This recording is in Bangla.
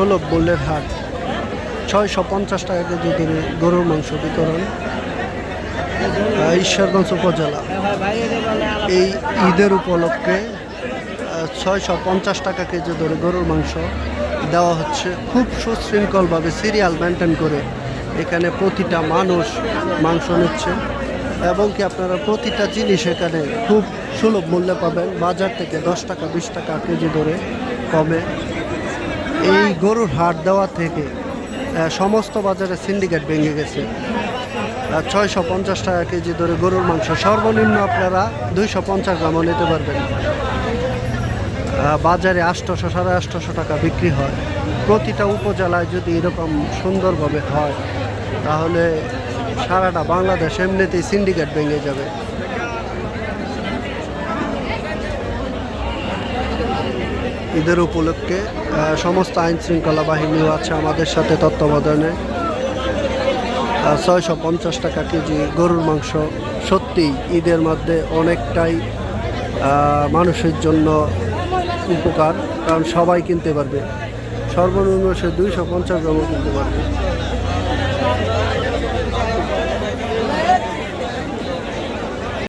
সুলভ মূল্যের হাট, ছয়শো পঞ্চাশ টাকা কেজি দরে গরুর মাংস বিতরণ ঈশ্বরগঞ্জ উপজেলা। এই ঈদের উপলক্ষে ছয়শো পঞ্চাশ টাকা কেজি দরে গরুর মাংস দেওয়া হচ্ছে। খুব সুশৃঙ্খলভাবে সিরিয়াল মেনটেন করে এখানে প্রতিটা মানুষ মাংস নিচ্ছে। এবং কি আপনারা প্রতিটা জিনিস এখানে খুব সুলভ মূল্যে পাবেন। বাজার থেকে দশ টাকা, বিশ টাকা কেজি ধরে কমে। গরুর হাট দেওয়া থেকে সমস্ত বাজারে সিন্ডিকেট ভেঙে গেছে। ছয়শো পঞ্চাশ টাকা কেজি ধরে গরুর মাংস। সর্বনিম্ন আপনারা দুইশো পঞ্চাশ গ্রামও নিতে পারবেন। বাজারে আটশোশো সাড়ে আটশোশো টাকা বিক্রি হয়। প্রতিটা উপজেলায় যদি এরকম সুন্দরভাবে হয়, তাহলে সারাটা বাংলাদেশ এমনিতেই সিন্ডিকেট ভেঙে যাবে। ঈদের উপলক্ষে সমস্ত আইন শৃঙ্খলা বাহিনীও আছে আমাদের সাথে তত্ত্বাবধানে। ছয়শো পঞ্চাশ টাকা কেজি গরুর মাংস সত্যিই ঈদের মধ্যে অনেকটাই মানুষের জন্য উপকার, কারণ সবাই কিনতে পারবে। সর্বনিম্ন সে দুইশো পঞ্চাশ গ্রামও কিনতে পারবে।